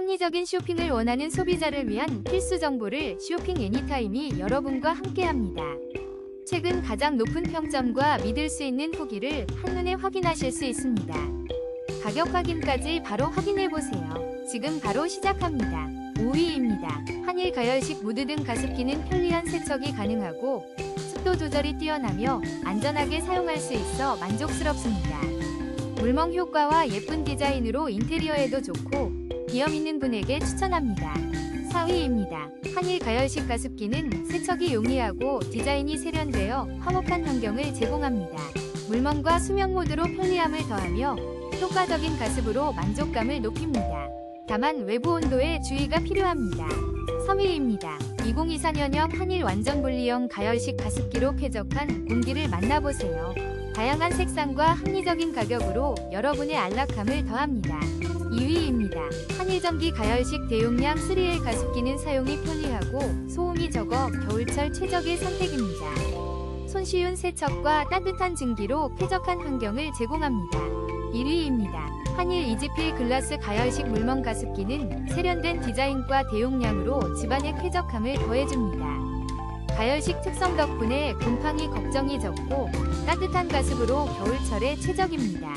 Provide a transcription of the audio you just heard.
합리적인 쇼핑을 원하는 소비자를 위한 필수 정보를 쇼핑 애니타임이 여러분과 함께합니다. 최근 가장 높은 평점과 믿을 수 있는 후기를 한눈에 확인하실 수 있습니다. 가격 확인까지 바로 확인해 보세요. 지금 바로 시작합니다. 5위입니다. 한일 가열식 무드 등 가습기는 편리한 세척이 가능하고 습도 조절이 뛰어나며 안전하게 사용할 수 있어 만족스럽습니다. 물멍 효과와 예쁜 디자인으로 인테리어에도 좋고 비염 있는 분에게 추천합니다. 4위입니다. 한일 가열식 가습기는 세척이 용이하고 디자인이 세련되어 화목한 환경을 제공합니다. 물멍과 수면 모드로 편리함을 더하며 효과적인 가습으로 만족감을 높입니다. 다만 외부 온도에 주의가 필요합니다. 3위입니다. 2024년형 한일 완전 분리형 가열식 가습기로 쾌적한 공기를 만나보세요. 다양한 색상과 합리적인 가격으로 여러분의 안락함을 더합니다. 2위입니다. 한일전기 가열식 대용량 3L 가습기는 사용이 편리하고 소음이 적어 겨울철 최적의 선택입니다. 손쉬운 세척과 따뜻한 증기로 쾌적한 환경을 제공합니다. 1위입니다. 한일 이지필 글라스 가열식 물멍 가습기는 세련된 디자인과 대용량으로 집안의 쾌적함을 더해줍니다. 가열식 특성 덕분에 곰팡이 걱정이 적고 따뜻한 가습으로 겨울철에 최적입니다.